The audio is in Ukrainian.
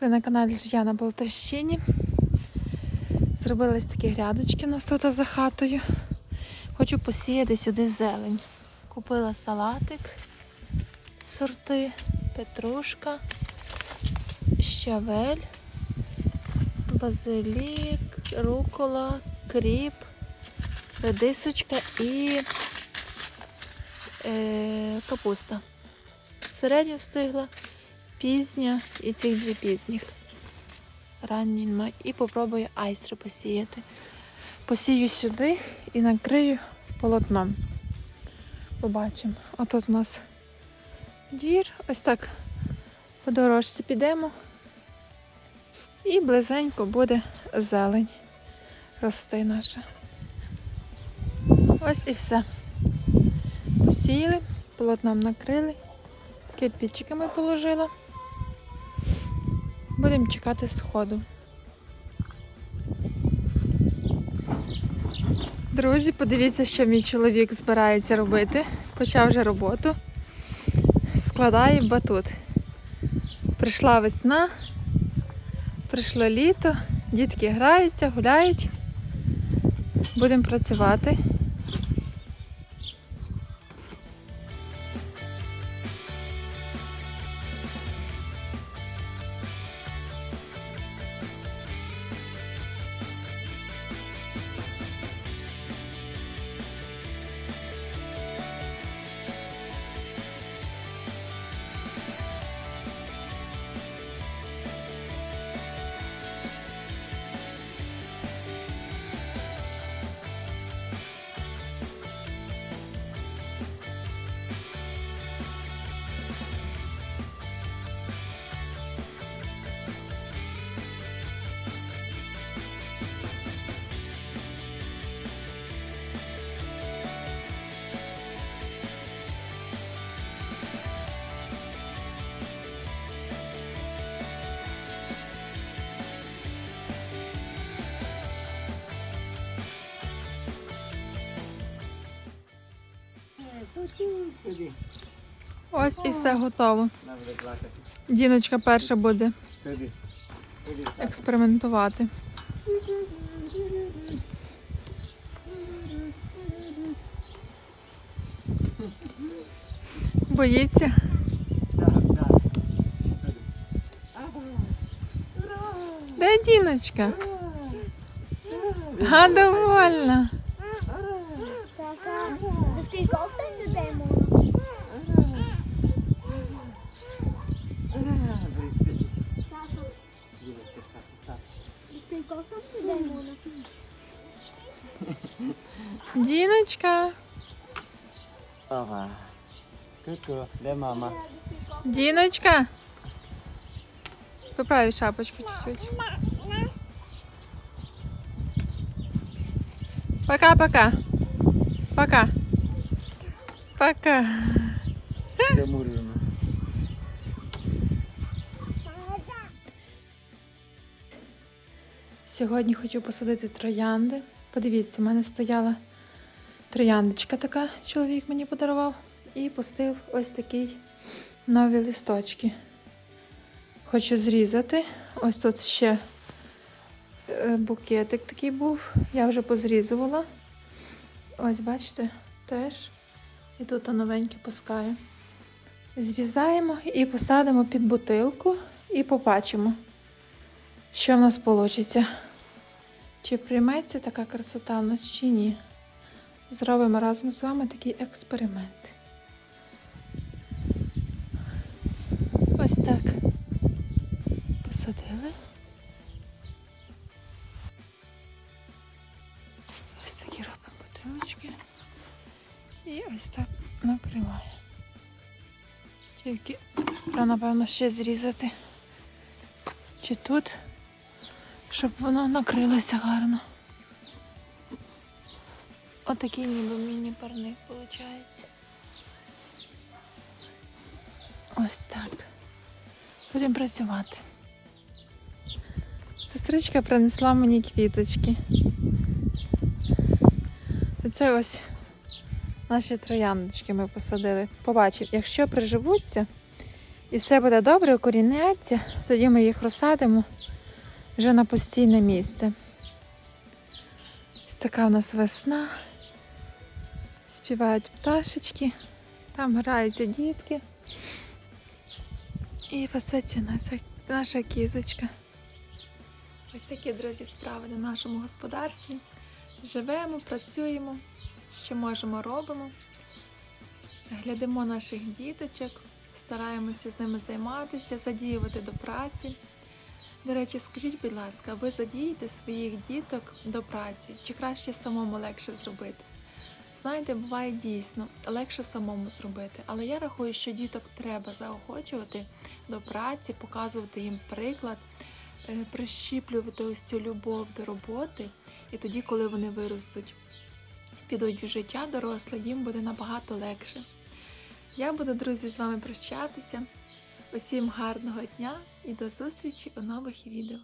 Ви на каналі Жия на Полтавщині. Зробили ось такі грядочки у нас тут за хатою. Хочу посіяти сюди зелень. Купила салатик, сорти, петрушка, щавель, базилік, рукола, кріп, редисочка і е, капуста. Середня встигла, пізня і цих дві пізніх. Ранні. І попробую айстри посіяти. Посію сюди і накрию полотном. Побачимо. Отут у нас двір. Ось так по дорожці підемо. І близенько буде зелень рости наша. Ось і все. Посіяли, полотном накрили. Кирпичики ми положила. Будемо чекати сходу. Друзі, подивіться, що мій чоловік збирається робити. Почав вже роботу. Складає батут. Прийшла весна, прийшло літо, дітки граються, гуляють. Будемо працювати. Ось і все готово. Діночка перша буде експериментувати. Боїться. Де Діночка? Га, довольна. Діночка. Ага. Ку-ку. Де мама? Діночка. Поправи шапочку чуть-чуть. Пока-пока. Пока. Пока. Де Сьогодні хочу посадити троянди. Подивіться, в мене стояла трояндочка така, чоловік мені подарував, і пустив ось такий нові листочки. Хочу зрізати. Ось тут ще е, букетик такий був. Я вже позрізувала. Ось, бачите, теж. І тут новеньке пускаю. Зрізаємо і посадимо під бутилку і побачимо, що в нас вийде. Чи прийметься така красота в нас чи ні? Зробимо разом з вами такий експеримент. Ось так. Посадили. Ось такі робимо бутилочки. І ось так накриваємо. Тільки треба, напевно, ще зрізати. Чи тут? Щоб воно накрилося гарно. Отакий ніби міні-парник виходить. Ось так. Будемо працювати. Сестричка принесла мені квіточки. Це ось наші трояндочки ми посадили. Побачимо, якщо приживуться І все буде добре, укоріняться. Тоді ми їх розсадимо вже на постійне місце. Така у нас весна. Співають пташечки, там граються дітки. І пасеться наша, наша кізочка. Ось такі, друзі, справи на нашому господарстві. Живемо, працюємо, що можемо, робимо. Глядимо наших діточок, стараємося з ними займатися, задіювати до праці. До речі, скажіть, будь ласка, ви задієте своїх діток до праці, чи краще самому легше зробити? Знаєте, буває дійсно легше самому зробити, але я рахую, що діток треба заохочувати до праці, показувати їм приклад, е, прищіплювати ось цю любов до роботи. І тоді, коли вони виростуть, підуть в життя доросле, їм буде набагато легше. Я буду, друзі, з вами прощатися. Усім гарного дня і до зустрічі у нових відео.